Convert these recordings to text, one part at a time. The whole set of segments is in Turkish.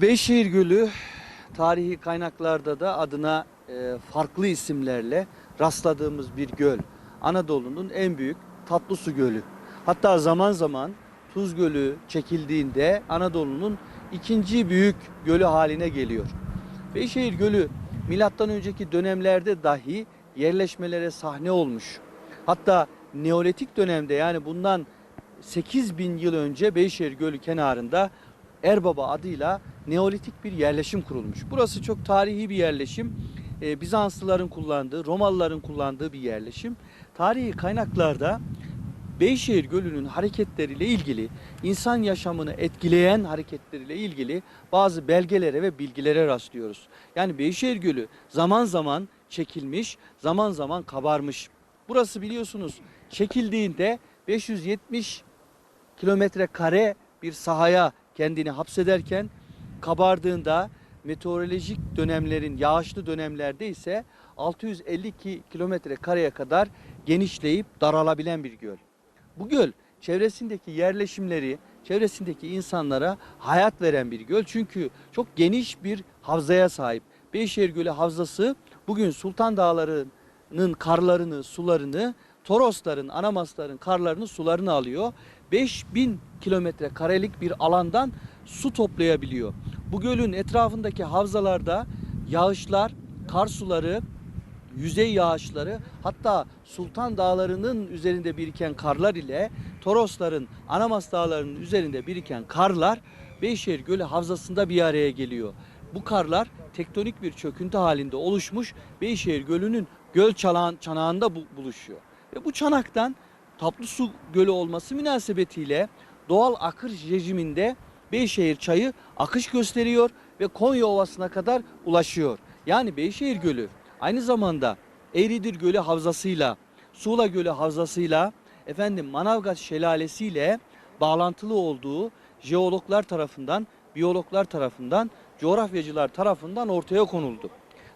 Beyşehir Gölü tarihi kaynaklarda da adına e, farklı isimlerle rastladığımız bir göl. Anadolu'nun en büyük tatlı su gölü. Hatta zaman zaman Tuz Gölü çekildiğinde Anadolu'nun ikinci büyük gölü haline geliyor. Beyşehir Gölü milattan önceki dönemlerde dahi yerleşmelere sahne olmuş. Hatta Neolitik dönemde yani bundan 8 bin yıl önce Beyşehir Gölü kenarında Erbaba adıyla Neolitik bir yerleşim kurulmuş. Burası çok tarihi bir yerleşim. Ee, Bizanslıların kullandığı, Romalıların kullandığı bir yerleşim. Tarihi kaynaklarda Beyşehir Gölü'nün hareketleriyle ilgili, insan yaşamını etkileyen hareketleriyle ilgili bazı belgelere ve bilgilere rastlıyoruz. Yani Beyşehir Gölü zaman zaman çekilmiş, zaman zaman kabarmış. Burası biliyorsunuz çekildiğinde 570 kilometre kare bir sahaya kendini hapsederken kabardığında meteorolojik dönemlerin yağışlı dönemlerde ise 652 kilometre kareye kadar genişleyip daralabilen bir göl. Bu göl çevresindeki yerleşimleri, çevresindeki insanlara hayat veren bir göl. Çünkü çok geniş bir havzaya sahip. Beyşehir Gölü havzası bugün Sultan Dağları'nın karlarını, sularını, Torosların, Anamasların karlarını, sularını alıyor. 5000 kilometre karelik bir alandan su toplayabiliyor. Bu gölün etrafındaki havzalarda yağışlar, kar suları, yüzey yağışları hatta Sultan Dağları'nın üzerinde biriken karlar ile Torosların, Anamas Dağları'nın üzerinde biriken karlar Beyşehir Gölü havzasında bir araya geliyor. Bu karlar tektonik bir çöküntü halinde oluşmuş Beyşehir Gölü'nün göl çanağın, çanağında bu- buluşuyor. Ve bu çanaktan tatlı su gölü olması münasebetiyle doğal akış rejiminde Beyşehir çayı akış gösteriyor ve Konya Ovası'na kadar ulaşıyor. Yani Beyşehir Gölü aynı zamanda Eğridir Gölü havzasıyla, Suğla Gölü havzasıyla, efendim Manavgat Şelalesi ile bağlantılı olduğu jeologlar tarafından, biyologlar tarafından, coğrafyacılar tarafından ortaya konuldu.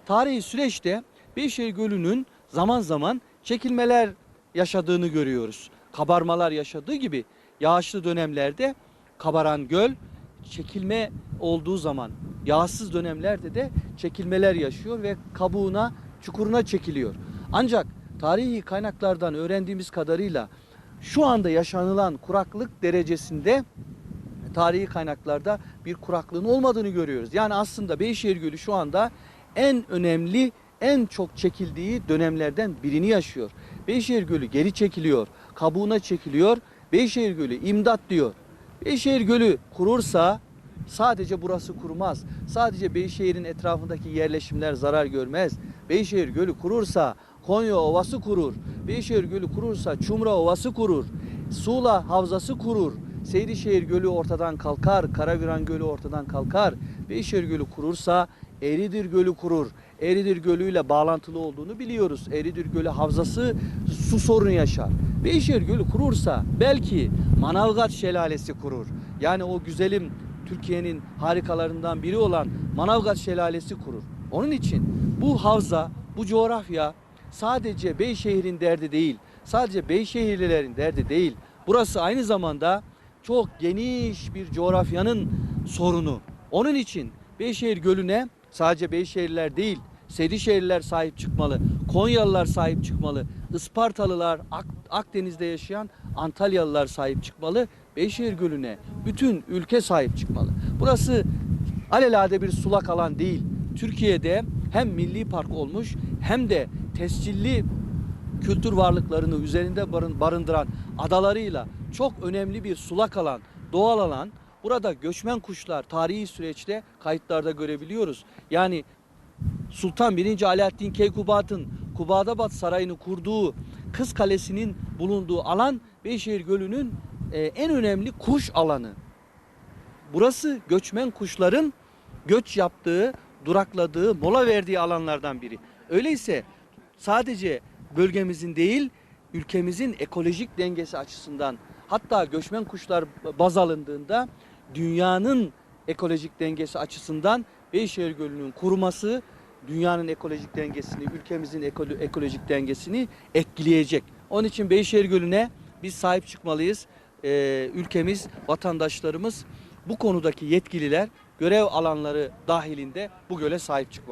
Tarihi süreçte Beyşehir Gölü'nün zaman zaman çekilmeler yaşadığını görüyoruz. Kabarmalar yaşadığı gibi yağışlı dönemlerde kabaran göl çekilme olduğu zaman yağsız dönemlerde de çekilmeler yaşıyor ve kabuğuna çukuruna çekiliyor. Ancak tarihi kaynaklardan öğrendiğimiz kadarıyla şu anda yaşanılan kuraklık derecesinde tarihi kaynaklarda bir kuraklığın olmadığını görüyoruz. Yani aslında Beyşehir Gölü şu anda en önemli, en çok çekildiği dönemlerden birini yaşıyor. Beyşehir Gölü geri çekiliyor, kabuğuna çekiliyor. Beyşehir Gölü imdat diyor. Beyşehir Gölü kurursa sadece burası kurmaz. Sadece Beyşehir'in etrafındaki yerleşimler zarar görmez. Beyşehir Gölü kurursa Konya Ovası kurur. Beyşehir Gölü kurursa Çumra Ovası kurur. Suğla Havzası kurur. Seydişehir Gölü ortadan kalkar. Karagören Gölü ortadan kalkar. Beyşehir Gölü kurursa Eridir Gölü kurur. Eridir Gölü ile bağlantılı olduğunu biliyoruz. Eridir Gölü havzası su sorunu yaşar. Beyşehir Gölü kurursa belki Manavgat Şelalesi kurur. Yani o güzelim Türkiye'nin harikalarından biri olan Manavgat Şelalesi kurur. Onun için bu havza, bu coğrafya sadece Beyşehir'in derdi değil, sadece Beyşehirlilerin derdi değil. Burası aynı zamanda çok geniş bir coğrafyanın sorunu. Onun için Beyşehir Gölü'ne sadece Beyşehirliler değil, Sedişehirliler sahip çıkmalı, Konyalılar sahip çıkmalı, Ispartalılar, Ak- Akdeniz'de yaşayan Antalyalılar sahip çıkmalı. Beyşehir Gölü'ne bütün ülke sahip çıkmalı. Burası alelade bir sulak alan değil. Türkiye'de hem milli park olmuş hem de tescilli kültür varlıklarını üzerinde barın- barındıran adalarıyla çok önemli bir sulak alan, doğal alan. Burada göçmen kuşlar tarihi süreçte kayıtlarda görebiliyoruz. Yani Sultan 1. Alaaddin Keykubat'ın Kubadabat Sarayı'nı kurduğu Kız Kalesi'nin bulunduğu alan Beyşehir Gölü'nün e, en önemli kuş alanı. Burası göçmen kuşların göç yaptığı, durakladığı, mola verdiği alanlardan biri. Öyleyse sadece bölgemizin değil, ülkemizin ekolojik dengesi açısından hatta göçmen kuşlar baz alındığında dünyanın ekolojik dengesi açısından Beyşehir Gölü'nün kuruması dünyanın ekolojik dengesini, ülkemizin ekolo- ekolojik dengesini etkileyecek. Onun için Beyşehir Gölü'ne biz sahip çıkmalıyız. Ee, ülkemiz, vatandaşlarımız bu konudaki yetkililer görev alanları dahilinde bu göle sahip çıkmak.